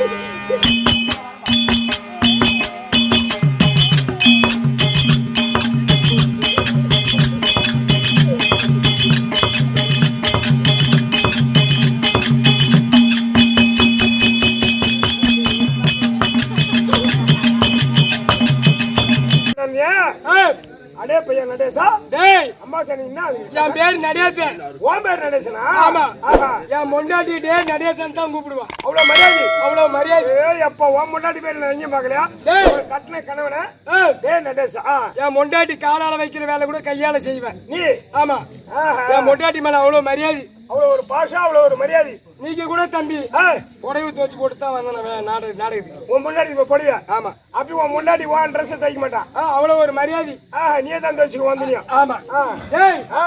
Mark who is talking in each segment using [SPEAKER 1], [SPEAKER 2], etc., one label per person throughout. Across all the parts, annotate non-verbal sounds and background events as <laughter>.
[SPEAKER 1] Thank <laughs> you.
[SPEAKER 2] என் பேர் நடேசன்.
[SPEAKER 1] உன் பேர் நடேசனா?
[SPEAKER 2] ஆமா.
[SPEAKER 1] ஆஹா.
[SPEAKER 2] என் முன்னாடி டே நடேசன் தான் கூப்பிடுவான்
[SPEAKER 1] அவ்வளவு மரியாதை.
[SPEAKER 2] அவ்வளவு மரியாதை.
[SPEAKER 1] அப்ப உன் முன்னாடி பேர் நான் எங்கேயும் பார்க்கலையா?
[SPEAKER 2] டேய்.
[SPEAKER 1] ஒரு கட்டின கணவன டே நடேசா.
[SPEAKER 2] என் முண்டாட்டி காலால வைக்கிற வேலை கூட கையால செய்வேன்.
[SPEAKER 1] நீ.
[SPEAKER 2] ஆமா. என் முண்டாட்டி மேல அவ்வளவு மரியாதை.
[SPEAKER 1] அவ்வளவு ஒரு பாஷா அவ்வளவு ஒரு மரியாதை.
[SPEAKER 2] நீங்க கூட தம்பி புடவை துவச்சு போட்டு தான் வந்தேன் நாடக நாடகத்துக்கு.
[SPEAKER 1] உன் முன்னாடி இப்ப போடுவியா?
[SPEAKER 2] ஆமா.
[SPEAKER 1] அப்படி உன் முன்னாடி உன் ட்ரெஸ் தைக்க மாட்டான்.
[SPEAKER 2] ஆ, அவ்வளவு ஒரு மரியாதை.
[SPEAKER 1] ஆஹா நீயே தான் தைச்சுக்க வந்துனியா.
[SPEAKER 2] ஆமா.
[SPEAKER 1] ஆ.
[SPEAKER 2] ஏய்
[SPEAKER 1] ஆ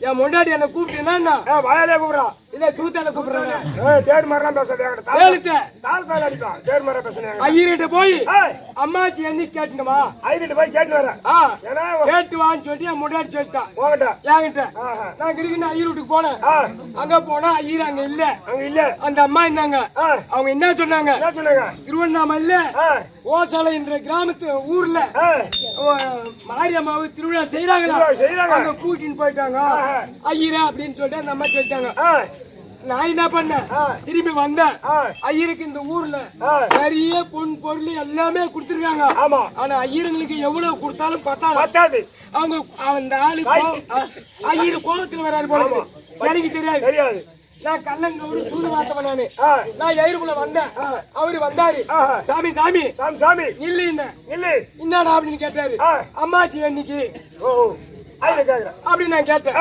[SPEAKER 2] என் முண்டாட்டி என்ன கூப்பிட்டேன்னா
[SPEAKER 1] ஆ, வாயாலே கூப்பிடுறான்
[SPEAKER 2] இல்ல சூத்தால கூப்பிடுறாங்க?
[SPEAKER 1] ஏய் டேட் மாதிரிலாம் பேசாத என்கிட்ட தால்
[SPEAKER 2] எழுத்த
[SPEAKER 1] தால் பேர் அடிப்பான் டேட் மாதிரி பேசுனேன்
[SPEAKER 2] ஐயர்கிட்ட போய் அம்மாச்சி என்ன கேட்டுமா
[SPEAKER 1] ஐடிட்டு போய் கேட்டு வரேன்
[SPEAKER 2] ஆ
[SPEAKER 1] ஏன்னா
[SPEAKER 2] கேட்டு வான்னு சொல்லிட்டு என் முன்னாடி சொல்லிட்டான்
[SPEAKER 1] உங்ககிட்ட
[SPEAKER 2] என்கிட்ட.
[SPEAKER 1] ஆஹா.
[SPEAKER 2] நான் கிரிக்கெட் ஐயர் வீட்டுக்கு போனேன். அங்க போனா ஐயர் அங்க இல்ல.
[SPEAKER 1] அங்க இல்ல.
[SPEAKER 2] அந்த அம்மா இருந்தாங்க. அவங்க என்ன சொன்னாங்க?
[SPEAKER 1] என்ன சொன்னாங்க?
[SPEAKER 2] திருவண்ணாமலையில
[SPEAKER 1] ஆ.
[SPEAKER 2] ஓசாலை என்ற கிராமத்து ஊர்ல மாரியம்மாவு திருவிழா செய்யறாங்களா. அங்க கூட்டின்னு போயிட்டாங்க. ஐயரா அப்படின்னு சொல்லிட்டு அந்த அம்மா சொல்லிட்டாங்க. நான் என்ன பண்ணேன். திரும்பி வந்தேன். ஐயருக்கு இந்த ஊர்ல. நிறைய பொன் பொருள் எல்லாமே கொடுத்துருக்காங்க.
[SPEAKER 1] ஆமா.
[SPEAKER 2] ஆனா ஐயருங்களுக்கு எவ்வளவு கொடுத்தாலும் பத்தாது.
[SPEAKER 1] பத்தாது.
[SPEAKER 2] அவங்க அந்த ஆளு ஐயரு கோபத்துல வராரு போல. எனக்கு தெரியாது.
[SPEAKER 1] தெரியாது.
[SPEAKER 2] நான் கல்லங்கோடு சூது வார்த்தவன் நானு. நான் எயிருக்குள்ள வந்தேன். அவரு வந்தாரு. சாமி சாமி.
[SPEAKER 1] சாமி சாமி.
[SPEAKER 2] இல்ல
[SPEAKER 1] இல்லு
[SPEAKER 2] என்னடா அப்படின்னு கேட்டாரு. அம்மாச்சி என்னைக்கு?
[SPEAKER 1] ஓ
[SPEAKER 2] அப்படின்னு நான் கேட்டேன்.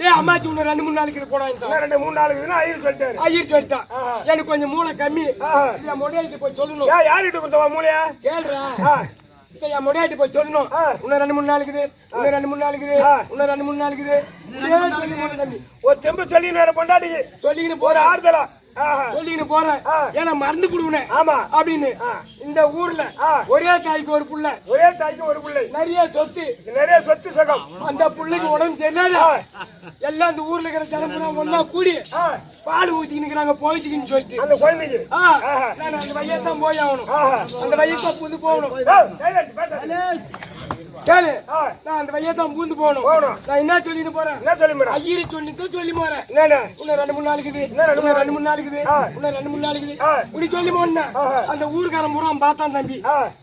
[SPEAKER 2] ஏய் அம்மாச்சி இன்னும் ரெண்டு மூணு நாளைக்கு
[SPEAKER 1] இன்னும் ரெண்டு மூணு நாளுக்கு ஐயர் சொல்லிட்டாரு.
[SPEAKER 2] ஐயர் சொல்லிட்டான். எனக்கு கொஞ்சம் மூளை கம்மி. என் முடையாட்டி போய் சொல்லணும்.
[SPEAKER 1] மூலையா
[SPEAKER 2] கேளுடா.
[SPEAKER 1] ஆ.
[SPEAKER 2] சரி, என் முடையாட்டி போய் சொல்லணும். இன்னும் ரெண்டு மூணு நாளைக்கு இது இன்னும் ரெண்டு மூணு நாளைக்கு. இன்னும் ரெண்டு மூணு நாளைக்கு சொல்லி
[SPEAKER 1] ஒரு தெம்பு சொல்லின்னு வேற பொண்டாட்டிக்கு.
[SPEAKER 2] சொல்லிக்கின்னு போறேன்
[SPEAKER 1] ஆறுதலா? ஆஹா.
[SPEAKER 2] சொல்லிக்கின்னு போறேன். ஏன்னா மறந்து கொடுவேன்
[SPEAKER 1] ஆமா.
[SPEAKER 2] அப்படின்னு. இந்த ஊர்ல. ஒரே தாய்க்கு ஒரு புள்ள.
[SPEAKER 1] ஒரே தாய்க்கு ஒரு பிள்ளை.
[SPEAKER 2] நிறைய சொத்து.
[SPEAKER 1] நிறைய சொத்து சகம்.
[SPEAKER 2] அந்த புள்ளைக்கு உடம்பு சரியில்லாத?
[SPEAKER 1] ஆ.
[SPEAKER 2] எல்லாம் இந்த ஊர்ல இருக்கிற ஜனப்புறம் ஒன்னா கூடி பால் ஊத்திக்கின்னு போயிச்சுக்கின்னு சொல்லிட்டு.
[SPEAKER 1] அந்த குழந்தைக்கு.
[SPEAKER 2] நான் அந்த வையத்தான் போய் ஆகணும். அந்த வையத்தான் பூந்து போகணும். கேளு. நான் அந்த வையத்தான் பூந்து போகணும். நான் என்ன சொல்லிட்டு போறேன்?
[SPEAKER 1] என்ன சொல்லி போறா
[SPEAKER 2] ஐயரு சொல்லிட்டு சொல்லி போறேன்.
[SPEAKER 1] என்னண்ணே
[SPEAKER 2] இன்னும் ரெண்டு மூணு நாளைக்கு.
[SPEAKER 1] இன்னும் ரெண்டு
[SPEAKER 2] மூணு நாளைக்கு. இன்னும் ரெண்டு மூணு நாளைக்கு. இப்படி சொல்லி போனேன். அந்த ஊருக்காரன் பூரா பார்த்தான் தம்பி.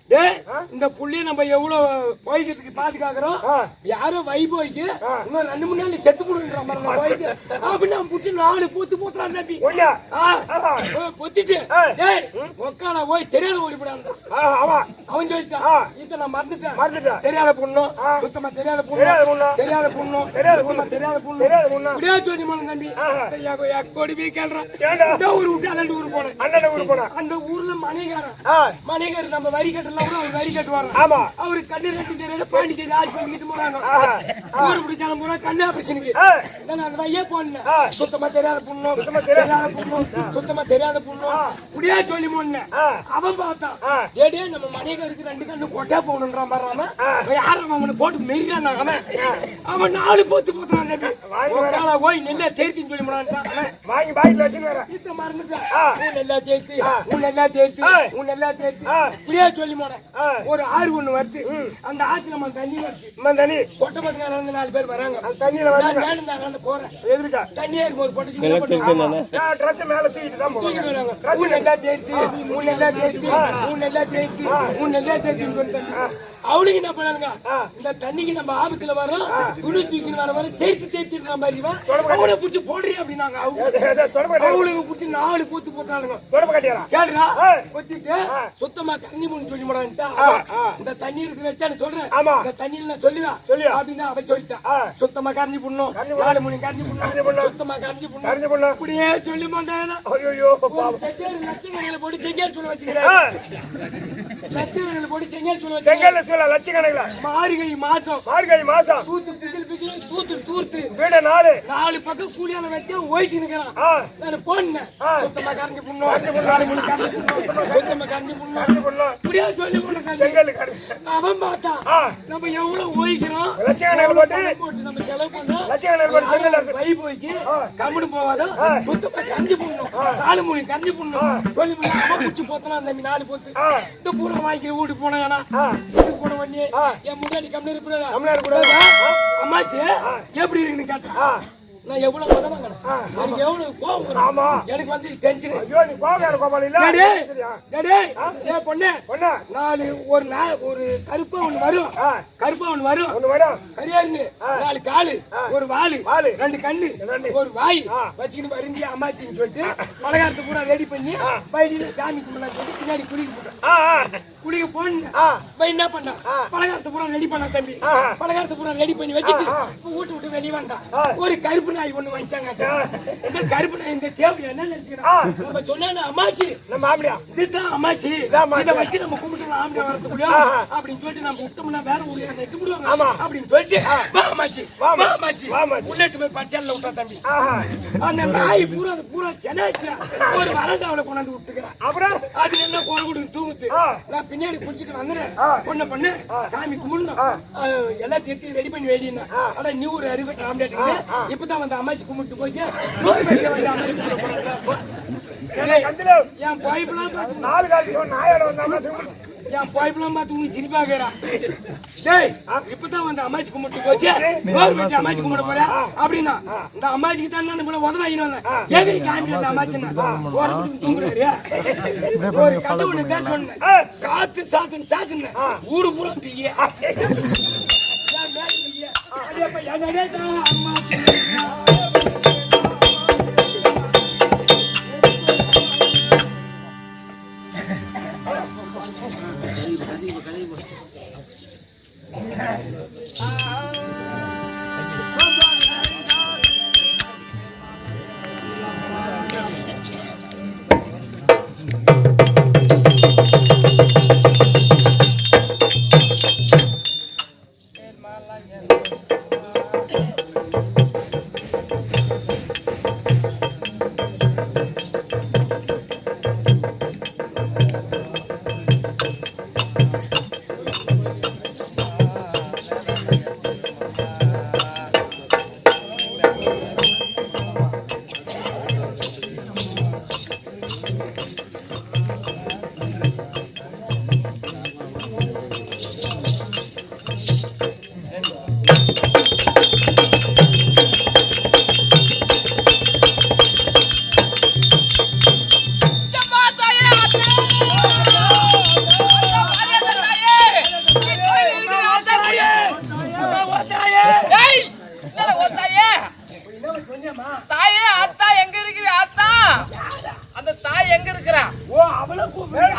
[SPEAKER 2] டேய் இந்த புள்ளைய நம்ம எவ்வளவு வைத்தியத்துக்கு பாதுகாக்கிறோம்?
[SPEAKER 1] ஆ.
[SPEAKER 2] யாரோ வைபோய்க்கு. இன்னும் ரெண்டு மூணு நாள் செத்து போடுன்ற மாதிரி வைத்தியம் அப்படின்னு அவன் புடிச்சு நாலு பூத்து பூத்துறான் தம்பி. பொத்திட்டு. டேய் உக்கால போய் தெரியாத
[SPEAKER 1] ஆமா
[SPEAKER 2] அவன். சொல்லிட்டான்
[SPEAKER 1] ஆ.
[SPEAKER 2] இத நான் மறந்துட்டேன்.
[SPEAKER 1] மறந்துட்டேன்.
[SPEAKER 2] தெரியாத பொண்ணும். சுத்தமா தெரியாத பொண்ணு.
[SPEAKER 1] தெரியாத பொண்ணு.
[SPEAKER 2] தெரியாத
[SPEAKER 1] பொண்ணு.
[SPEAKER 2] தெரியாத பொண்ணு.
[SPEAKER 1] தெரியாத பொண்ணு.
[SPEAKER 2] இப்படியே சொல்லி போன தம்பி. கோடி போய் கேள்றான்? இந்த ஊர் விட்டு அந்த ஊர் போனேன்.
[SPEAKER 1] அண்ணன் ஊருக்கு போனா?
[SPEAKER 2] அந்த ஊர்ல மணிகாரன்.
[SPEAKER 1] ஆ.
[SPEAKER 2] மணிகர் நம்ம வரி கட்டலாம் கூட அவர் வரி கட்டுவாங்க
[SPEAKER 1] ஆமா.
[SPEAKER 2] அவரு கண்ணு ரெண்டு தெரியாத பாண்டிச்சேரி ஆஸ்பத்திரிக்கு போறாங்க.
[SPEAKER 1] ஆஹா.
[SPEAKER 2] ஊர் பிடிச்சாலும் போறா கண்ணு ஆபரேஷனுக்கு. நான் அந்த வையே போனேன். சுத்தமா தெரியாத பொண்ணு.
[SPEAKER 1] சுத்தமா தெரியாத-
[SPEAKER 2] பொண்ணு. சுத்தமா தெரியாத பொண்ணு. இப்படியே சொல்லி போனேன். அவன் பார்த்தான். டேடே நம்ம மணிகருக்கு ரெண்டு கண்ணு கொட்டா போகணுன்ற மாதிரி யாரும் அவனை போட்டு மெரிக்கான் அவன்? அவன் நாலு போத்து போத்துறான் போய் நெல்ல தேர்த்தின்னு சொல்லி.
[SPEAKER 1] வாங்கி வரேன்
[SPEAKER 2] இத்த மறந்துட்டேன்.
[SPEAKER 1] ஆ.
[SPEAKER 2] உன் நல்லா தேய்த்து, உன் நல்லா தேய்த்து,
[SPEAKER 1] ஆ.
[SPEAKER 2] உன் நல்லா. இப்படியே சொல்லி. ஒரு ஆறு ஒண்ணு வருது. அந்த ஆத்துல நம்ம தண்ணி வருது.
[SPEAKER 1] தண்ணி.
[SPEAKER 2] பொட்டை பசங்க நடந்து நாலு பேர் வராங்க.
[SPEAKER 1] அந்த தண்ணியில
[SPEAKER 2] நான்
[SPEAKER 1] வந்து
[SPEAKER 2] தான் நடந்து போறேன்.
[SPEAKER 1] எதிர்க்கா?
[SPEAKER 2] தண்ணியே இருக்கும்போது பொட்டை
[SPEAKER 1] நான் ட்ரெஸ் மேல தூக்கிட்டு தான்
[SPEAKER 2] வராங்க உன் நல்லா தேய்த்து உன் நல்லா தேய்த்து உன் நல்லா தேய்த்து உன் நல்லா தேய்த்துன்னு சொல்லிட்டாங்க அவளுக்கு என்ன பண்ணாங்க இந்த தண்ணிக்கு நம்ம ஆபத்துல வரோம் துணி தூக்கின்னு வர வர தேய்த்து தேய்த்துன்ற மாதிரி வா. அவளை பிடிச்சி போடுறீ அப்படின்னாங்க. அவளுக்கு பிடிச்சி நாலு பூத்து போட்டாளுங்க
[SPEAKER 1] ஆ.
[SPEAKER 2] கொத்திட்டு சுத்தமா தண்ணி மூணு சொல்லி மாட்டான்ட்டா. இந்த தண்ணி இருக்கு வச்சான்னு சொல்றேன். இந்த தண்ணியில நான் சொல்லுவேன்.
[SPEAKER 1] சொல்லுவா.
[SPEAKER 2] அப்படின்னு அவ சொல்லிட்டா
[SPEAKER 1] ஆ.
[SPEAKER 2] சுத்தமா கரைஞ்சி புண்ணும் நாலு மணி கரைஞ்சி புண்ணும். சுத்தமா கரைஞ்சி புண்ணும்
[SPEAKER 1] கரைஞ்சி பொண்ணு
[SPEAKER 2] இப்படியே சொல்லி மாட்டானா
[SPEAKER 1] ஐயோ பாவம்.
[SPEAKER 2] செங்கல் லட்சக்கணக்கில் போட்டு செங்கல் சொல்ல வச்சுக்கிறேன். லட்சக்கணக்கில் போட்டு செங்கல் வச்சுக்கிறேன்
[SPEAKER 1] செங்கல்ல லட்சக்கணக்கில்.
[SPEAKER 2] மார்கழி மாசம்.
[SPEAKER 1] மார்கழி மாசம்.
[SPEAKER 2] தூத்து பிசில் பிசில் தூத்து தூர்த்து.
[SPEAKER 1] வீட நாலு.
[SPEAKER 2] நாலு பக்கம் கூலியால வச்சு ஓய்ச்சி நிக்கிறான். நான் போனேன். சுத்தமா கரைஞ்சு புண்ணும் கரைஞ்சு புண்ணும் சுத்தமா கரைஞ்சு புண்ணும்
[SPEAKER 1] கரைஞ்சு புண்ணும்.
[SPEAKER 2] இப்படியா சொல்லி
[SPEAKER 1] செங்கல்
[SPEAKER 2] அவன் பார்த்தான். நம்ம எவ்வளவு ஓய்க்கிறோம்?
[SPEAKER 1] நெல் போட்டு.
[SPEAKER 2] போட்டு நம்ம செலவு பண்ணோம்?
[SPEAKER 1] நெல் போட்டு செங்கல்
[SPEAKER 2] வை போய்க்கு கம்முனு போவாத சுத்தமா கஞ்சி புண்ணும். நாலு மணி கஞ்சி புண்ணும். சொல்லி அந்த நாலு போத்து.
[SPEAKER 1] ஆ.
[SPEAKER 2] இந்த பூரா வாங்கிக்கிற வீட்டுக்கு போன வேணா
[SPEAKER 1] ஆ.
[SPEAKER 2] வீட்டுக்கு போன உடனே. என் முன்னாடி கம்மியா இருப்பதா
[SPEAKER 1] தமிழ்நாடு கூட
[SPEAKER 2] அம்மாச்சி எப்படி இருக்குன்னு கேட்டா?
[SPEAKER 1] ஆ.
[SPEAKER 2] நான் எவ்வளவு உதவாங்கண்ணா எனக்கு எவ்வளவு கோவம்.
[SPEAKER 1] ஆமா.
[SPEAKER 2] எனக்கு வந்து டென்ஷன்
[SPEAKER 1] ஐயோ நீ கோபால கோபால் இல்ல.
[SPEAKER 2] டேய்
[SPEAKER 1] சரியா?
[SPEAKER 2] டேய் ஏ பொண்ணு
[SPEAKER 1] பொண்ணா?
[SPEAKER 2] நாலு ஒரு நா ஒரு கருப்பா ஒண்ணு வரும். கருப்பா ஒண்ணு வரும்.
[SPEAKER 1] ஒண்ணு வரும்.
[SPEAKER 2] கரியாருன்னு நாலு காலு ஒரு வாலு. ரெண்டு கண்ணு. ஒரு வாய். வச்சுக்கிட்டு வருந்தி அம்மாச்சின்னு சொல்லிட்டு பலகாரத்தை பூரா ரெடி பண்ணி பைடியில சாமி கும்பிடலாம் சொல்லிட்டு பின்னாடி குளிக்க போட்டேன் குளிக்க போன என்ன பண்ணா? பலகாரத்தை பூரா ரெடி பண்ண தம்பி. பலகாரத்தை பூரா ரெடி பண்ணி வச்சுட்டு. வீட்டு விட்டு வெளியே வந்தான்
[SPEAKER 1] ஆ.
[SPEAKER 2] ஒரு கருப்பு நாய் ஒண்ணு வச்சாங்க இந்த கருப்பு நாய் இந்த தேவை என்ன
[SPEAKER 1] ஆ.
[SPEAKER 2] நினைச்சுக்கிறேன் நம்ம சொன்னா அம்மாச்சி.
[SPEAKER 1] நம்ம ஆம்படியா
[SPEAKER 2] இதுதான் அம்மாச்சி. இதை வச்சு நம்ம கும்பிட்டு ஆம்பளை வரதுக்குள்ள
[SPEAKER 1] ஆஹா.
[SPEAKER 2] அப்படின்னு சொல்லிட்டு நம்ம விட்டோம்னா வேற ஊர்ல நெட்டு
[SPEAKER 1] ஆமா.
[SPEAKER 2] அப்படின்னு சொல்லிட்டு வா அம்மாச்சி.
[SPEAKER 1] வா அம்மாச்சி. வா அம்மாச்சி.
[SPEAKER 2] உள்ளட்டு போய் பச்சல்ல விட்டா தம்பி. அந்த நாய் பூரா அது பூரா சென்னாச்சு ஒரு வரண்டாவில கொண்டாந்து விட்டுக்கிறேன்
[SPEAKER 1] அப்புறம்?
[SPEAKER 2] அது என்ன குறை கொடுத்து தூங்குது. நான் பின்னாடி குளிச்சுட்டு வந்துடுறேன். பொண்ணு பண்ணு. சாமி கும்பிடணும். எல்லாம் திருத்தி ரெடி பண்ணி வேடினா ஆனா நீ ஒரு அறிவு ஆம்லேட் இப்பதான் வந்து அம்மாச்சி கும்பிட்டு போச்சு. வந்து அம்மாச்சி கும்பிட போறாங்க. டேய்,
[SPEAKER 1] கந்தில.
[SPEAKER 2] என் பைப்லாம்
[SPEAKER 1] நாலு காசு நாயோட வந்தா
[SPEAKER 2] என் பைப்லாம் பார்த்து உனக்கு சிரிப்பாகிறா டேய் இப்பதான் வந்து அம்மாச்சி கும்பிட்டு போச்சு. பேருக்கு அம்மாச்சி கும்பிட போறேன் அப்படின்னா இந்த அம்மாச்சிக்கு தான் நான் இவ்வளவு உதவாயின்னு வந்தேன். எதிரி காமி அந்த அம்மாச்சின்னா? உரப்பிட்டு தூங்குறாரு. ஒரு கதை ஒண்ணு தான் சொன்னேன். சாத்து சாத்துன்னு சாத்துனேன். ஊரு பூரா பிய்ய. அம்மாச்சி.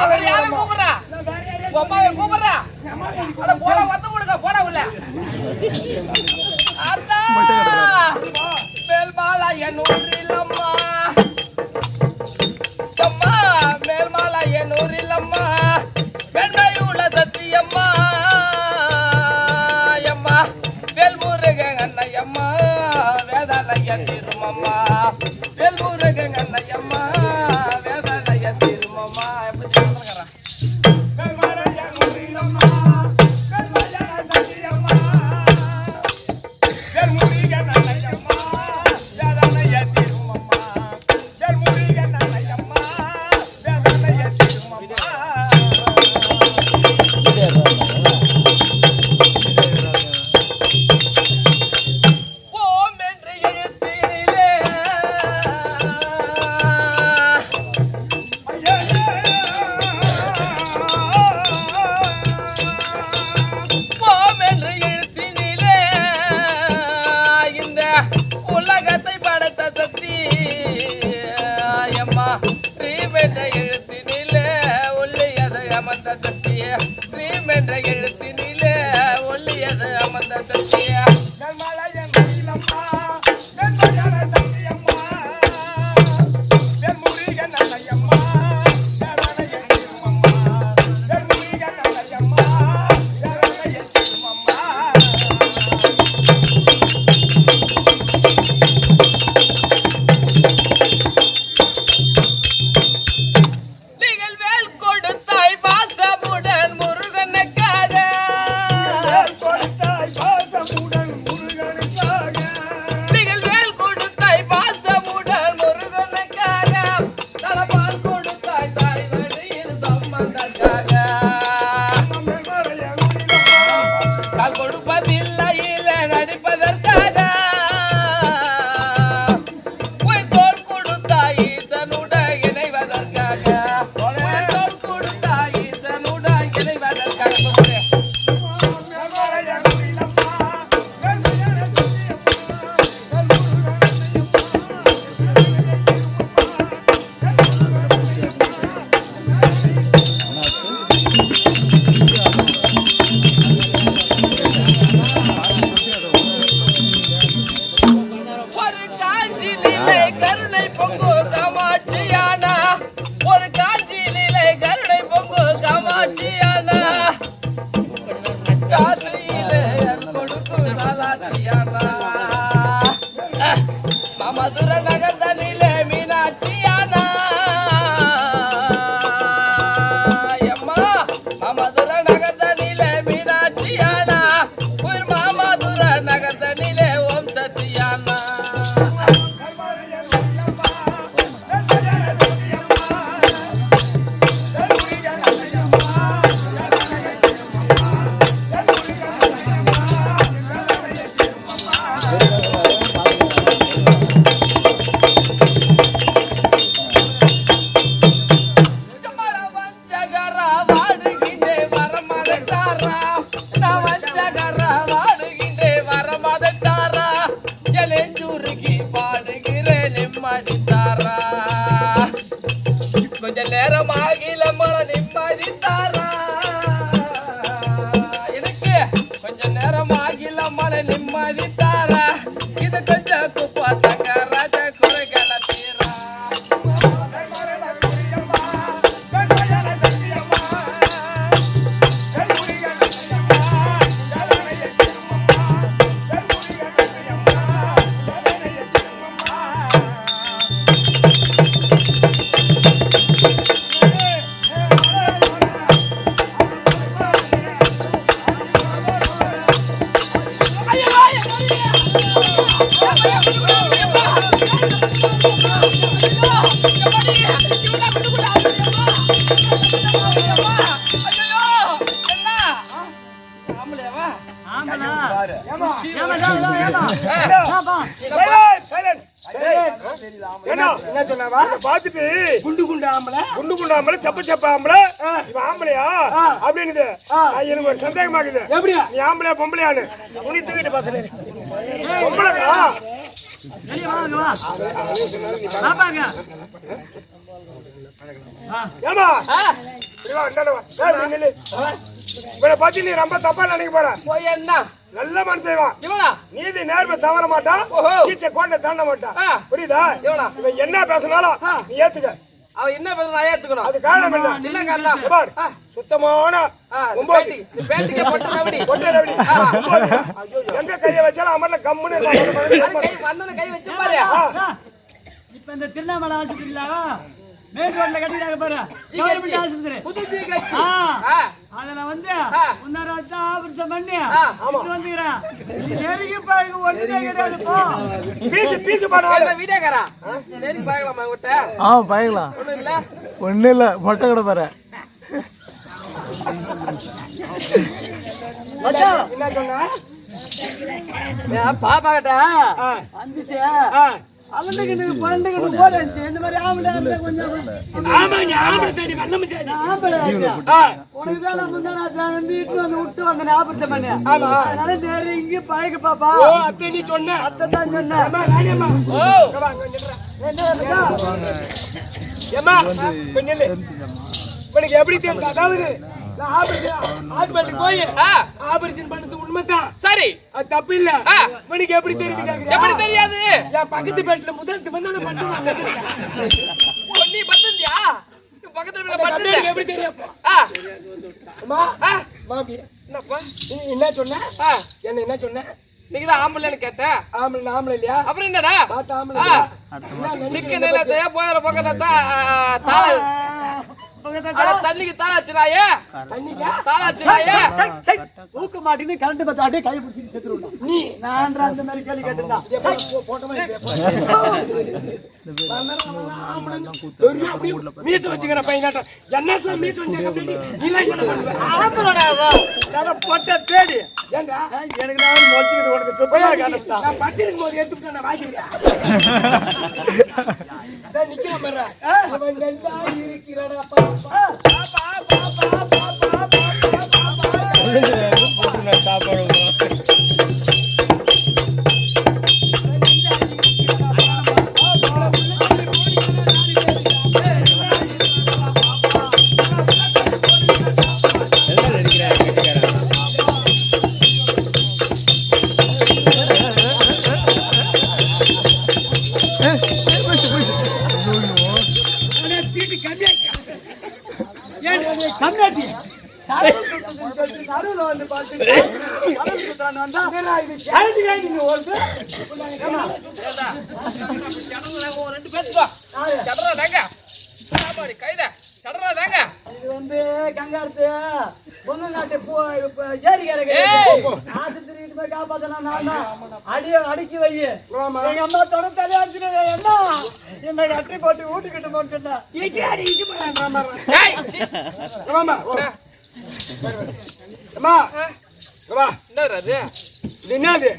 [SPEAKER 3] அவர் யாரை கூப்பிடுறா? உன் அம்மாவை கூப்பிடுறா? அட போட வந்து விடுங்க போட உள்ள. அத்தா மேல்மாலா என் ஊரில்
[SPEAKER 2] அகந்த நிலை ஆம்பளை
[SPEAKER 1] குண்டு குண்டு ஆம்பளை செப்ப செப்ப ஆம்பளை
[SPEAKER 2] ஆ.
[SPEAKER 1] இவன் ஆம்பளையா. அப்படின்னு. எனக்கு ஒரு சந்தேகமாக்குது
[SPEAKER 2] எப்படியா?
[SPEAKER 1] நீ ஆம்பளையா பொம்பளையான்னு. உனி தூக்கிட்டு பாத்துறேன் பொம்பளைக்கா? ஏமா. இவனை பத்தி நீ ரொம்ப தப்பா நினைக்க போற.
[SPEAKER 3] என்ன?
[SPEAKER 1] நல்ல மனுஷன் இவன். நீதி நேர்மை தவற மாட்டான். கீச்ச கோட்டை தாண்ட மாட்டான். புரியுதா?
[SPEAKER 3] இவனா?
[SPEAKER 1] என்ன பேசினாலும். நீ ஏத்துக்க.
[SPEAKER 3] அவன் என்ன பேசுறான் நான் ஏத்துக்கணும்
[SPEAKER 1] அது காரணம் என்ன
[SPEAKER 3] என்ன காரணம்
[SPEAKER 1] பாரு. சுத்தமான ஒன்பது
[SPEAKER 3] பேட்டி- பேட்டிக்கே போட்டு ரவுடி.
[SPEAKER 1] ஒட்டை ரவுடி. ஒன்பது. எங்க கைய வச்சாலும் அமர்ல கம்முன்னு.
[SPEAKER 3] அது கை வச்சு பாரு.
[SPEAKER 4] இப்ப இந்த திருவண்ணாமலை ஆஸ்பத்திரியில மேல் ரோட்ல கட்டிட்டாங்க பாரு. கவர்மெண்ட் ஆஸ்பத்திரி.
[SPEAKER 3] புது ஜிஹெச்.
[SPEAKER 4] அதுல வந்து. முன்னாடி தான் ஆபரேஷன் பண்ணி. இட்டு வந்துக்கிறேன் நீ நெருங்கி பாருங்க ஒண்ணுமே கிடையாது போ.
[SPEAKER 1] பீசு பீசு பண்ணுவாரு
[SPEAKER 3] ஏய், வீடியோக்காரா? சரி பார்க்கலாமா உங்ககிட்ட
[SPEAKER 5] ஆ பயங்கலாம்
[SPEAKER 3] ஒண்ணும் இல்ல?
[SPEAKER 5] ஒன்றும் இல்லை மொட்டை கடை பாரு.
[SPEAKER 2] என்ன சொன்னா?
[SPEAKER 4] பாப்பா கிட்ட
[SPEAKER 2] ஆ.
[SPEAKER 4] வந்துச்சு. அலண்டுக்கு பன்னெண்டுக்கு ஓடிச்சு இந்த மாதிரி ஆம்பளை கொஞ்சம்
[SPEAKER 2] ஆமா நீ ஆம்பளை தேடி முடியாது
[SPEAKER 4] ஆம்பளை உனக்கு தான் நாள் நான் வந்து இட்டு வந்து விட்டு வந்தேன் ஆபரேஷன் பண்ணி
[SPEAKER 2] ஆமா.
[SPEAKER 4] அதனால நெருங்கி பழகு பாப்பா.
[SPEAKER 2] ஓ அத்தை நீ சொன்ன.
[SPEAKER 4] அத்தை தான்
[SPEAKER 2] அம்மா
[SPEAKER 3] ஓ
[SPEAKER 2] இங்க இங்க.
[SPEAKER 4] என்ன
[SPEAKER 2] கொஞ்சம். உனக்கு எப்படி தெரியும் அதாவது ஹாஸ்பிட்டலுக்கு போய். ஆபரேஷன் பண்ணது உண்மைதான்.
[SPEAKER 3] சரி.
[SPEAKER 2] அது தப்பு இல்ல.
[SPEAKER 3] ஆ.
[SPEAKER 2] உனக்கு எப்படி தெரியும் கேக்குறியா?
[SPEAKER 3] எப்படி தெரியாது?
[SPEAKER 2] என் பக்கத்து பெட்ல முதல் வந்தோட பட்டு நான்
[SPEAKER 3] நீ பக்கத்துல
[SPEAKER 2] அந்த
[SPEAKER 3] வீட்டுல பத்து
[SPEAKER 2] கண்ணாடிக்கு எப்படி தெரியும்? அம்மா. மாமி
[SPEAKER 3] என்னப்பா?
[SPEAKER 2] நீ என்ன சொன்ன? என்ன என்ன சொன்ன?
[SPEAKER 3] நீங்க தான் ஆம்பளைன்னு கேட்டேன்.
[SPEAKER 2] ஆம்பளை ஆம்பளை இல்லையா?
[SPEAKER 3] அப்புறம் என்னடா?
[SPEAKER 2] பார்த்த ஆம்பளை
[SPEAKER 3] நிக்க நிலத்தையே போயிற பக்கத்தை தாள
[SPEAKER 4] பக்கத்துல
[SPEAKER 3] அட தண்ணிக்கு தாளாச்சுனாயே
[SPEAKER 2] தண்ணிக்கா
[SPEAKER 3] தாளாச்சுனாயே
[SPEAKER 4] தூக்க மாட்டேன்னு கரண்ட் பத்த அப்படியே கை பிடிச்சிட்டு செத்துருவோம்
[SPEAKER 2] நீ
[SPEAKER 4] நான் அந்த மாதிரி கேள்வி கேட்டிருந்தா.
[SPEAKER 2] இங்க போ, போ, போட்ட மாதிரி இரு, போ. ஒரு அப்படியே மீச வச்சுக்கிற மீச பையன்? என்ன பண்ணுவ?
[SPEAKER 4] ஆம்பளடாவா நான் பொட்ட பேடி.
[SPEAKER 2] ஏன்டா?
[SPEAKER 4] எனக்கு நான் மொழிச்சுக்கிட்டு உனக்கு சுத்தமா காணப்பட்டா
[SPEAKER 2] நான் பட்டிருக்கும் போது எடுத்துக்கிட்டு நான் வாங்கிக்கிறேன். அதான் <laughs> நிக்கிறேன் பாரு. அவன் நல்லா இருக்கிறாடா, பாப்பா. ஆனா
[SPEAKER 4] பொண்ணு நாட்டு போ ஏரிக்கார
[SPEAKER 3] ஏய்!
[SPEAKER 4] ஆஸ்பத்திரிக்கு போய் காப்பாத்தலாம் நான் தான். அடிய அடக்கி வை. எங்க அம்மா தொட தலையாச்சுன்னு என்ன என்னை கட்டி போட்டு வீட்டுக்கிட்டு
[SPEAKER 3] இது?
[SPEAKER 2] என்னது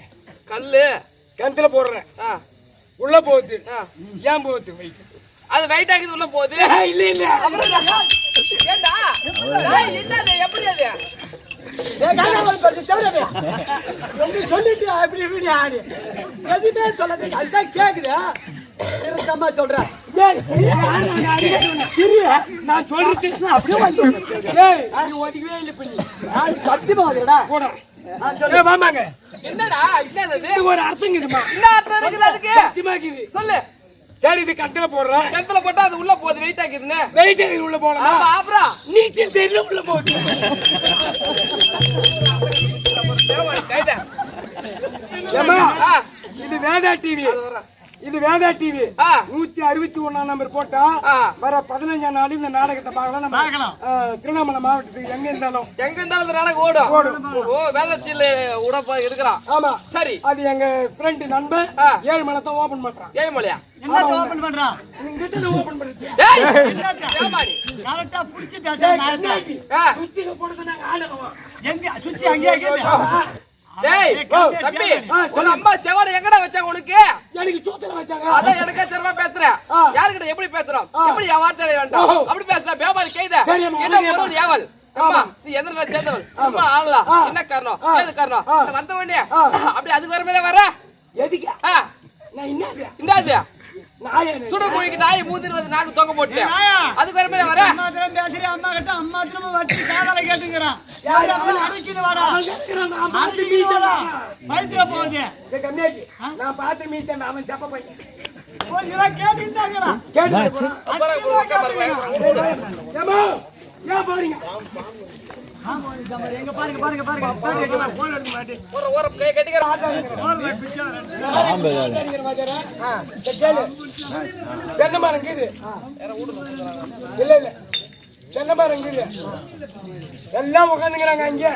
[SPEAKER 3] கல்லு.
[SPEAKER 2] கிணத்துல போடுறேன்.
[SPEAKER 3] ஆ.
[SPEAKER 2] உள்ள போகுது.
[SPEAKER 3] ஆ.
[SPEAKER 2] ஏன் போகுது? வைக்கு.
[SPEAKER 3] அது வெயிட் ஆகுது உள்ள போகுது.
[SPEAKER 2] இல்ல இல்ல.
[SPEAKER 3] ஏண்டா? என்னது எப்படி அது?
[SPEAKER 4] சொல்லிட்டு அப்படி இப்படி ஆடு எதுவுமே சொல்லாதீங்க அதுதான் கேக்குது. திருத்தமா சொல்றேன்
[SPEAKER 2] நான் சொல்றது அப்படியே வந்து ஏய், நீ ஒதுக்கவே இல்லை.
[SPEAKER 4] நான் சத்தியமா வந்துடா
[SPEAKER 2] வாமாங்க.
[SPEAKER 3] என்னடா?
[SPEAKER 2] இதுக்கு ஒரு அர்த்தம்.
[SPEAKER 3] என்ன அர்த்தம் இருக்குது அதுக்கு?
[SPEAKER 2] சத்தியமா இருக்குது.
[SPEAKER 3] சொல்லு.
[SPEAKER 2] சரி இது கட்டில போடுறேன்
[SPEAKER 3] கிணத்துல போட்டா அது உள்ள போகுது வெயிட் ஆக்குதுன்னு
[SPEAKER 2] வெயிட் உள்ள போலாம்
[SPEAKER 3] ஆமா அப்புறம்
[SPEAKER 2] நீச்சல் தெரியல உள்ள போகுது. இது வேதா டிவி இது வேதா டிவி
[SPEAKER 3] ஆ.
[SPEAKER 2] நூத்தி அறுபத்தி ஒண்ணாம் நம்பர் போட்டா. வர பதினஞ்சாம் நாள் இந்த நாடகத்தை பார்க்கலாம். நம்ம திருவண்ணாமலை மாவட்டத்துக்கு எங்க இருந்தாலும்.
[SPEAKER 3] எங்க இருந்தாலும் இந்த நாடகம் ஓடும்.
[SPEAKER 2] ஓடும்.
[SPEAKER 3] ஓ வேலைச்சில்ல உடப்ப இருக்கிறான்
[SPEAKER 2] ஆமா.
[SPEAKER 3] சரி.
[SPEAKER 2] அது எங்க ஃப்ரெண்ட் நண்பன்
[SPEAKER 3] ஆ.
[SPEAKER 2] ஏழு மணி தான் ஓபன் பண்றான்?
[SPEAKER 3] ஏன் மொழியா
[SPEAKER 4] என்னத்த? ஓபன் பண்றான்
[SPEAKER 2] இங்கிட்ட ஓபன்
[SPEAKER 3] ஏய் ஏமாடி
[SPEAKER 4] புடிச்சு
[SPEAKER 2] போடுறது நாங்க
[SPEAKER 4] எங்க
[SPEAKER 3] தம்பி.
[SPEAKER 2] சொல்லு.
[SPEAKER 3] அம்மா செவட எங்கடா வச்சாங்க உனக்கு?
[SPEAKER 2] எனக்கு சூத்துல வச்சாங்க.
[SPEAKER 3] அதான் எனக்கே தெரியாம பேசுறேன். யாருக்கிட்ட எப்படி பேசுறோம். எப்படி என் வார்த்தை வேண்டாம். அப்படி பேசுற பேமாரி கைத என்ன பொருள் ஏவல்? அம்மா நீ எதிர சேர்ந்தவள். அம்மா ஆளலாம். என்ன காரணம். ஏது காரணம்? வந்த வேண்டிய. அப்படி அதுக்கு வர மேல வர?
[SPEAKER 2] எதுக்கு? என்னது நாயே
[SPEAKER 3] சுட கோழிக்கு நாய் மூத்திருவது நாக்கு தொங்க போட்டு. அதுக்கு வர மேல வர
[SPEAKER 4] அம்மா திரும்ப பேசுறேன் அம்மா கிட்ட அம்மா திரும்ப வச்சு காதால கேட்டுக்கிறான் யாரு வாடா
[SPEAKER 2] மீத்தேன்
[SPEAKER 4] வயிற்றுல போகுது
[SPEAKER 2] ஏய், கம்மியாச்சு நான் பார்த்து மீத்தேன் அவன் சப்ப பையன்
[SPEAKER 4] நேரம் கேட்டுக்கிட்டாங்கிறான்
[SPEAKER 2] கேட்டு.
[SPEAKER 3] அப்புறம்
[SPEAKER 2] ஏன் போறீங்க
[SPEAKER 4] மாதிரி எங்க பாருங்க பாருங்க பாருங்க. பாருங்க
[SPEAKER 3] ஒரு ஓரம் கை கட்டிக்கிறேன்
[SPEAKER 2] ஆட்டடிக்கிற மாதிரியா? இந்த கேளு. தென்னை மரம் இருக்குது. இல்ல இல்ல. தென்னை மரம் இருக்குது. எல்லாம் உட்காந்துக்கிறாங்க அங்க.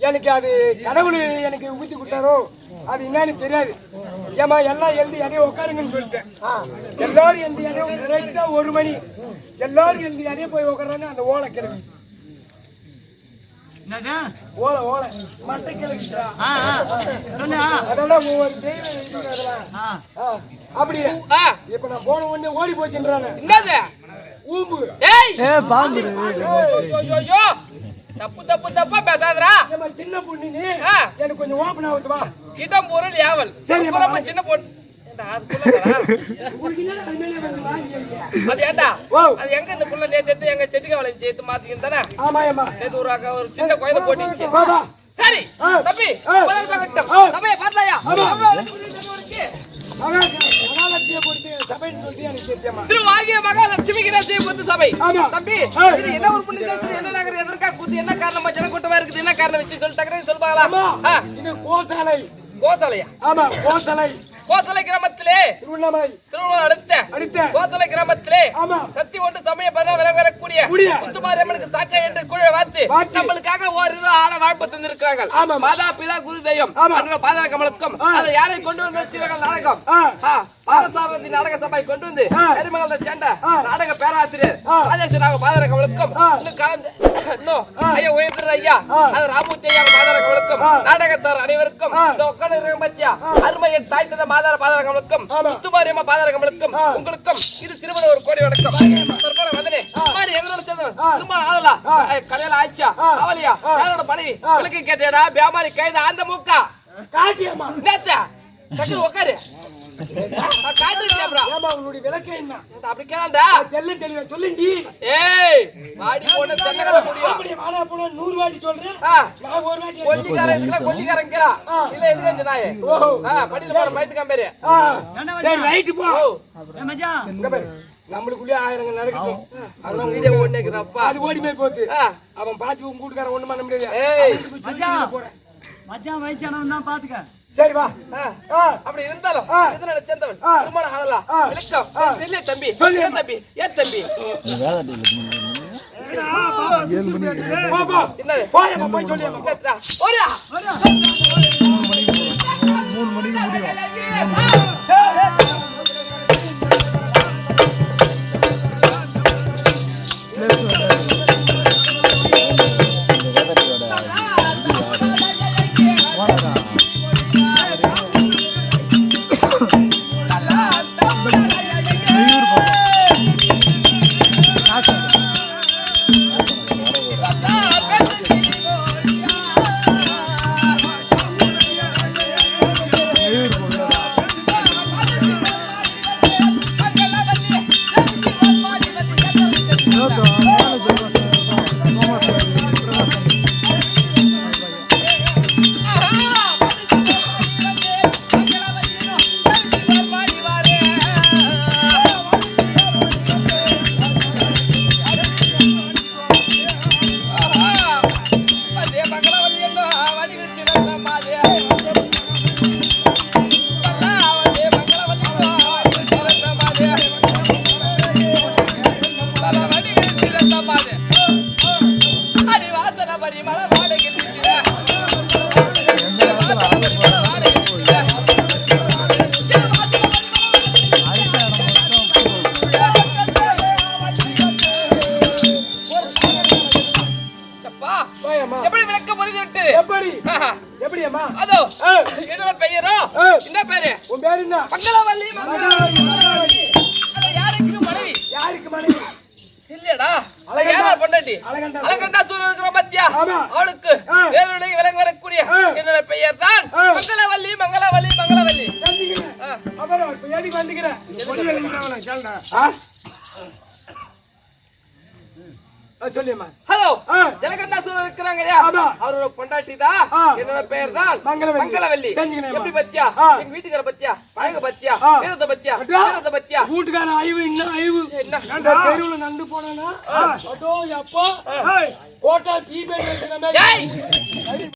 [SPEAKER 2] எனக்கு அது கடவுள் எனக்கு ஊத்தி கொடுத்தாரோ அது என்னன்னு தெரியாது. ஏமா எல்லாம் எழுதி எதையும் உட்காருங்கன்னு சொல்லிட்டேன். எல்லாரும் எழுதி எதையும் கரெக்டா ஒரு மணி. எல்லாரும் எழுதி எதையும் போய் உட்காராங்க அந்த ஓலை கிழக்கு
[SPEAKER 4] என்னது?
[SPEAKER 2] ஓலை ஓலை. மட்டை கிழக்குடா
[SPEAKER 4] ஆ சொல்லு.
[SPEAKER 2] அதெல்லாம் தெய்வம்
[SPEAKER 4] ஆ.
[SPEAKER 2] அப்படியே. இப்ப நான் போன உடனே ஓடி போச்சுன்றானே.
[SPEAKER 3] என்னது?
[SPEAKER 2] ஊம்பு.
[SPEAKER 3] ஏய்!
[SPEAKER 5] ஏ பாம்பு.
[SPEAKER 3] ஐயோ. தப்பு தப்பு தப்பா பேசாதடா.
[SPEAKER 2] சின்ன பொண்ணு நீ. எனக்கு கொஞ்சம் ஓப்பன் ஆகுது வா.
[SPEAKER 3] இடம் பொருள் ஏவல்
[SPEAKER 2] சரி,
[SPEAKER 3] சின்ன பொண்ணு அது ஏண்டா. அது எங்க இந்த குள்ள நேத்து எங்க செடிக்க வளைஞ்சு சேர்த்து மாத்திக்கிட்டு தானே? நேத்து ஒரு சின்ன குழந்தை போட்டுச்சு. சரி. தம்பி பார்த்தாயா. தம்பி. இது என்ன காரணமா ஜனக்கூட்டமா இருக்குது? என்ன காரணம்? வச்சு சொல்லி டக்குனு சொல்லுவாங்களா.
[SPEAKER 2] இது கோசாலை.
[SPEAKER 3] கோசலையா?
[SPEAKER 2] ஆமா கோசாலை.
[SPEAKER 3] கோசலை கிராமத்திலே
[SPEAKER 2] திருவண்ணாமலை
[SPEAKER 3] திருவள்ளுவர் அடுத்த
[SPEAKER 2] அடுத்த
[SPEAKER 3] கோசலை கிராமத்திலே
[SPEAKER 2] ஆமா
[SPEAKER 3] சக்தி ஒன்று சமய பதம் விளங்கக்கூடிய
[SPEAKER 2] கூடிய.
[SPEAKER 3] முத்துமாரியம்மனுக்கு சாக்க என்று குழ வாத்து. நம்மளுக்காக ஓரிரு ஆட வாழ்ப்பு தந்திருக்கிறார்கள்
[SPEAKER 2] ஆமா.
[SPEAKER 3] மாதா பிதா குரு தெய்வம் பாதாள கமலத்துக்கும். அதை யாரை கொண்டு வந்து சிவகள் நாடகம் பாரசாரதி நாடக சபை கொண்டு வந்து சேர்ந்த
[SPEAKER 2] ஆ.
[SPEAKER 3] நாடக பேராசிரியர். இன்னும் கலந்து இன்னும்
[SPEAKER 2] ஆ.
[SPEAKER 3] ஐயா உயர்ந்த ஐயா. அது ராமூர்த்தி ஐயா பாதாள கமலத்துக்கும்
[SPEAKER 2] ஆ.
[SPEAKER 3] நாடகத்தார் அனைவருக்கும் உட்கார்ந்து பத்தியா அருமையின் தாய் தந்த மாதாள பாதாள கமலத்துக்கும்
[SPEAKER 2] ஆமா.
[SPEAKER 3] முத்துமாரியம்மா
[SPEAKER 2] ஆ.
[SPEAKER 3] உங்களுக்கும் இது திருவள்ளுவர் கோடி வணக்கம் வந்தனே மாடி எதிரோட சேர்ந்தவன்
[SPEAKER 2] ஆ.
[SPEAKER 3] திரும்ப ஆளலா
[SPEAKER 2] ஆ.
[SPEAKER 3] கடையில ஆயிச்சா
[SPEAKER 2] ஆ.
[SPEAKER 3] அவலியா
[SPEAKER 2] ஆ.
[SPEAKER 3] யாரோட மனைவி. விளக்கு கேட்டியடா வியாபாரி கைது அந்த மூக்கா
[SPEAKER 2] காட்டியம்மா
[SPEAKER 3] நேத்த உட்காரு
[SPEAKER 2] உன்னுடைய விளக்கம் என்ன
[SPEAKER 3] அப்படி கேளாண்டா
[SPEAKER 2] தெல்ல தெளிவா சொல்லுங்க
[SPEAKER 3] ஏய் மாடி போன தென்னகட முடியும்
[SPEAKER 2] அப்படி நூறு வாட்டி சொல்றேன் நான் ஒரு வாட்டி
[SPEAKER 3] கொல்லிக்காரன் இதுல கொல்லிக்காரன்
[SPEAKER 2] ஆ.
[SPEAKER 3] இல்ல எதுக்கு அந்த படிச்சு போற
[SPEAKER 2] சரி போ நம்மளுக்குள்ளே ஆயிரங்கள் நடக்கட்டும்
[SPEAKER 3] அதெல்லாம் வீடியோ
[SPEAKER 2] அது ஓடி போய் போச்சு அவன் பாத்து உங்க கூட்டுக்காரன் ஒண்ணும் பண்ண முடியாது
[SPEAKER 4] மச்சான். மச்சான் வயசானவன் தான் பாத்துக்க
[SPEAKER 2] சரி வா
[SPEAKER 3] ஆ.
[SPEAKER 2] ஆ,
[SPEAKER 3] அப்படி இருந்தாலும்
[SPEAKER 2] ஆ.
[SPEAKER 3] இதனோட சேர்ந்தவன்
[SPEAKER 2] ஆ.
[SPEAKER 3] திருமண ஆகலா
[SPEAKER 2] ஆ.
[SPEAKER 3] விளக்கம்
[SPEAKER 2] ஆ.
[SPEAKER 3] இல்ல தம்பி
[SPEAKER 2] சொல்லு.
[SPEAKER 3] தம்பி ஏன் தம்பி
[SPEAKER 2] போ போ
[SPEAKER 3] என்னது
[SPEAKER 2] போய்
[SPEAKER 3] கேட்டுடா. ஓடியா
[SPEAKER 5] மூணு மணிக்கு முடியும்
[SPEAKER 3] அதோ
[SPEAKER 2] ஆ.
[SPEAKER 3] என்னோட பெயரோ. என்ன பேரு
[SPEAKER 2] உன் பேரு என்ன
[SPEAKER 3] மங்களவல்லி மங்களவல்லி
[SPEAKER 2] மங்களவல்லி.
[SPEAKER 3] அது யாருக்கு மனைவி
[SPEAKER 2] யாருக்கு மனைவி அழகண்டா.
[SPEAKER 3] யாரா பொண்டாட்டி
[SPEAKER 2] அழகண்டா.
[SPEAKER 3] சூரியன் இருக்கிற பத்தியா. அவளுக்கு
[SPEAKER 2] ஆ.
[SPEAKER 3] வேறுடைய விலங்கு வரக்கூடிய. என்னோட பெயர் தான். மங்களவல்லி மங்களவல்லி மங்களவல்லி.
[SPEAKER 2] அப்புறம் வந்துக்கிறேன்
[SPEAKER 1] பொடி எழுதினவன கேளுடா
[SPEAKER 2] ஆ? ஆ, சொல்லியம்மா
[SPEAKER 3] ஹலோ. ஜலகண்டா சூரியன் இருக்கிறாங்க இல்லையா. அவரோட பொண்டாட்டி தான். என்னோட பெயர் தான்
[SPEAKER 2] மங்களவல்லி.
[SPEAKER 3] எப்படி பத்தியா. எங்க வீட்டுக்கார பத்தியா பழக பத்தியா. வீரத்தை பத்தியா. வீரத்தை பத்தியா
[SPEAKER 2] வீட்டுக்கார ஐவு இன்னும் ஐவு
[SPEAKER 3] என்ன?
[SPEAKER 2] தெருவுல நண்டு போனா
[SPEAKER 1] ஏய்
[SPEAKER 2] கோட்டா
[SPEAKER 3] ஏய்!